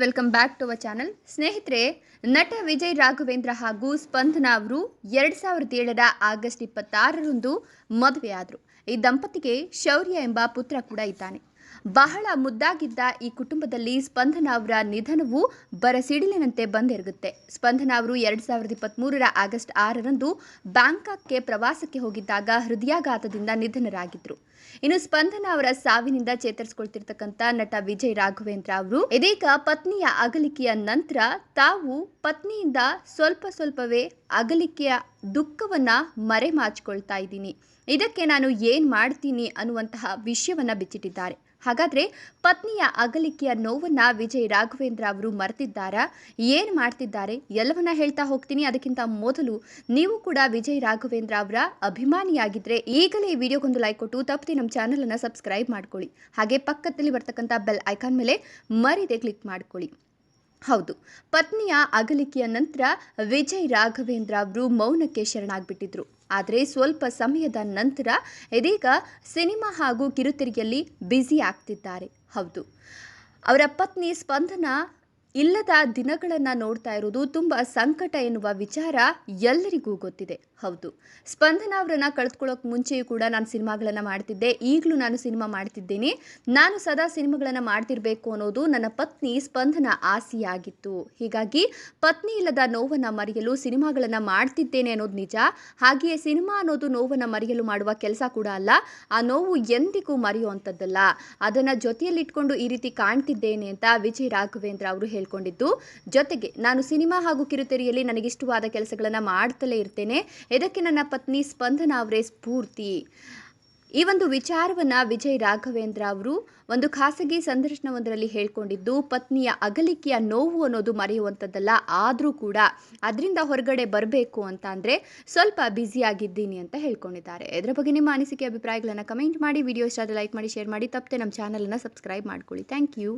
Welcome back to our channel. ಸ್ನೇಹಿತರೆ, ನಟ ವಿಜಯ್ ರಾಘವೇಂದ್ರ ಹಾಗೂ ಸ್ಪಂದನ ಅವರು ಎರಡು ಸಾವಿರದ ಏಳರ ಆಗಸ್ಟ್ ಇಪ್ಪತ್ತಾರರಂದು ಮದುವೆಯಾದರು. ಈ ದಂಪತಿಗೆ ಶೌರ್ಯ ಎಂಬ ಪುತ್ರ ಕೂಡ ಇದ್ದಾನೆ. ಬಹಳ ಮುದ್ದಾಗಿದ್ದ ಈ ಕುಟುಂಬದಲ್ಲಿ ಸ್ಪಂದನ ಅವರ ನಿಧನವು ಬರಸಿಡಿಲಿನಂತೆ ಬಂದೆರಗುತ್ತೆ. ಸ್ಪಂದನ ಅವರು ಎರಡು ಸಾವಿರದ ಇಪ್ಪತ್ತ್ಮೂರರ ಆಗಸ್ಟ್ ಆರರಂದು ಬ್ಯಾಂಕಾಕ್ಗೆ ಪ್ರವಾಸಕ್ಕೆ ಹೋಗಿದ್ದಾಗ ಹೃದಯಾಘಾತದಿಂದ ನಿಧನರಾಗಿದ್ದರು ಇನ್ನು ಸ್ಪಂದನ ಅವರ ಸಾವಿನಿಂದ ಚೇತರಿಸಿಕೊಳ್ತಿರ್ತಕ್ಕಂಥ ನಟ ವಿಜಯ್ ರಾಘವೇಂದ್ರ ಅವರು ಇದೀಗ ಪತ್ನಿಯ ಅಗಲಿಕೆಯ ನಂತರ ತಾವು ಪತ್ನಿಯಿಂದ ಸ್ವಲ್ಪ ಸ್ವಲ್ಪವೇ ಅಗಲಿಕೆಯ ದುಃಖವನ್ನ ಮರೆಮಾಚಿಕೊಳ್ತಾ ಇದ್ದೀನಿ. ಇದಕ್ಕೆ ನಾನು ಏನು ಮಾಡ್ತೀನಿ ಅನ್ನುವಂತಹ ವಿಷಯವನ್ನ ಬಿಚ್ಚಿಟ್ಟಿದ್ದಾರೆ. ಹಾಗಾದ್ರೆ ಪತ್ನಿಯ ಅಗಲಿಕೆಯ ನೋವನ್ನ ವಿಜಯ್ ರಾಘವೇಂದ್ರ ಅವರು ಮರೆತಿದ್ದಾರಾ? ಏನು ಮಾಡ್ತಿದ್ದಾರೆ? ಎಲ್ಲವನ್ನ ಹೇಳ್ತಾ ಹೋಗ್ತೀನಿ. ಅದಕ್ಕಿಂತ ಮೊದಲು ನೀವು ಕೂಡ ವಿಜಯ್ ರಾಘವೇಂದ್ರ ಅವರ ಅಭಿಮಾನಿಯಾಗಿದ್ರೆ ಈಗಲೇ ವಿಡಿಯೋಗೊಂದು ಲೈಕ್ ಕೊಟ್ಟು ತಪ್ಪದೆ ನಮ್ಮ ಚಾನಲನ್ನು ಸಬ್ಸ್ಕ್ರೈಬ್ ಮಾಡ್ಕೊಳ್ಳಿ. ಹಾಗೆ ಪಕ್ಕದಲ್ಲಿ ಬರ್ತಕ್ಕಂಥ ಬೆಲ್ ಐಕಾನ್ ಮೇಲೆ ಮರಿದೆ ಕ್ಲಿಕ್ ಮಾಡ್ಕೊಳ್ಳಿ. ಹೌದು. ಪತ್ನಿಯ ಅಗಲಿಕೆಯ ನಂತರ ವಿಜಯ್ ರಾಘವೇಂದ್ರ ಅವರು ಮೌನಕ್ಕೆ ಶರಣಾಗ್ಬಿಟ್ಟಿದ್ರು. ಆದರೆ ಸ್ವಲ್ಪ ಸಮಯದ ನಂತರ ಇದೀಗ ಸಿನಿಮಾ ಹಾಗೂ ಕಿರುತೆರೆಯಲ್ಲಿ ಬ್ಯುಸಿ ಆಗ್ತಿದ್ದಾರೆ. ಹೌದು. ಅವರ ಪತ್ನಿ ಸ್ಪಂದನ ಇಲ್ಲದ ದಿನಗಳನ್ನು ನೋಡ್ತಾ ಇರೋದು ತುಂಬ ಸಂಕಟ ಎನ್ನುವ ವಿಚಾರ ಎಲ್ಲರಿಗೂ ಗೊತ್ತಿದೆ. ಹೌದು. ಸ್ಪಂದನ ಅವರನ್ನು ಕಳೆದುಕೊಳ್ಳೋಕೆ ಮುಂಚೆಯೂ ಕೂಡ ನಾನು ಸಿನಿಮಾಗಳನ್ನು ಮಾಡ್ತಿದ್ದೆ. ಈಗಲೂ ನಾನು ಸಿನಿಮಾ ಮಾಡ್ತಿದ್ದೀನಿ. ನಾನು ಸದಾ ಸಿನಿಮಾಗಳನ್ನು ಮಾಡ್ತಿರಬೇಕು ಅನ್ನೋದು ನನ್ನ ಪತ್ನಿ ಸ್ಪಂದನ ಆಸೆಯಾಗಿತ್ತು. ಹೀಗಾಗಿ ಪತ್ನಿ ಇಲ್ಲದ ನೋವನ್ನು ಮರೆಯಲು ಸಿನಿಮಾಗಳನ್ನು ಮಾಡ್ತಿದ್ದೇನೆ ಅನ್ನೋದು ನಿಜ. ಹಾಗೆಯೇ ಸಿನಿಮಾ ಅನ್ನೋದು ನೋವನ್ನು ಮರೆಯಲು ಮಾಡುವ ಕೆಲಸ ಕೂಡ ಅಲ್ಲ. ಆ ನೋವು ಎಂದಿಗೂ ಮರೆಯುವಂಥದ್ದಲ್ಲ. ಅದನ್ನು ಜೊತೆಯಲ್ಲಿಟ್ಕೊಂಡು ಈ ರೀತಿ ಕಾಣ್ತಿದ್ದೇನೆ ಅಂತ ವಿಜಯ್ ರಾಘವೇಂದ್ರ ಅವರು ಹೇಳ್ಕೊಂಡಿದ್ದು. ಜೊತೆಗೆ ನಾನು ಸಿನಿಮಾ ಹಾಗೂ ಕಿರುತೆರೆಯಲ್ಲಿ ನನಗಿಷ್ಟವಾದ ಕೆಲಸಗಳನ್ನು ಮಾಡ್ತಲೇ ಇರ್ತೇನೆ. ಇದಕ್ಕೆ ನನ್ನ ಪತ್ನಿ ಸ್ಪಂದನ ಅವರೇ ಸ್ಫೂರ್ತಿ? ಈ ಒಂದು ವಿಚಾರವನ್ನು ವಿಜಯ್ ರಾಘವೇಂದ್ರ ಅವರು ಒಂದು ಖಾಸಗಿ ಸಂದರ್ಶನವೊಂದರಲ್ಲಿ ಹೇಳ್ಕೊಂಡಿದ್ದು, ಪತ್ನಿಯ ಅಗಲಿಕೆಯ ನೋವು ಅನ್ನೋದು ಮರೆಯುವಂಥದ್ದಲ್ಲ, ಆದರೂ ಕೂಡ ಅದರಿಂದ ಹೊರಗಡೆ ಬರಬೇಕು ಅಂತ ಅಂದರೆ ಸ್ವಲ್ಪ ಬ್ಯುಸಿಯಾಗಿದ್ದೀನಿ ಅಂತ ಹೇಳ್ಕೊಂಡಿದ್ದಾರೆ. ಇದರ ಬಗ್ಗೆ ನಿಮ್ಮ ಅನಿಸಿಕೆ, ಅಭಿಪ್ರಾಯಗಳನ್ನು ಕಮೆಂಟ್ ಮಾಡಿ ವಿಡಿಯೋ ಇಷ್ಟ ಲೈಕ್ ಮಾಡಿ ಶೇರ್ ಮಾಡಿ, ತಪ್ಪದೆ ನಮ್ಮ ಚಾನಲನ್ನು ಸಬ್ಸ್ಕ್ರೈಬ್ ಮಾಡ್ಕೊಳ್ಳಿ. Thank you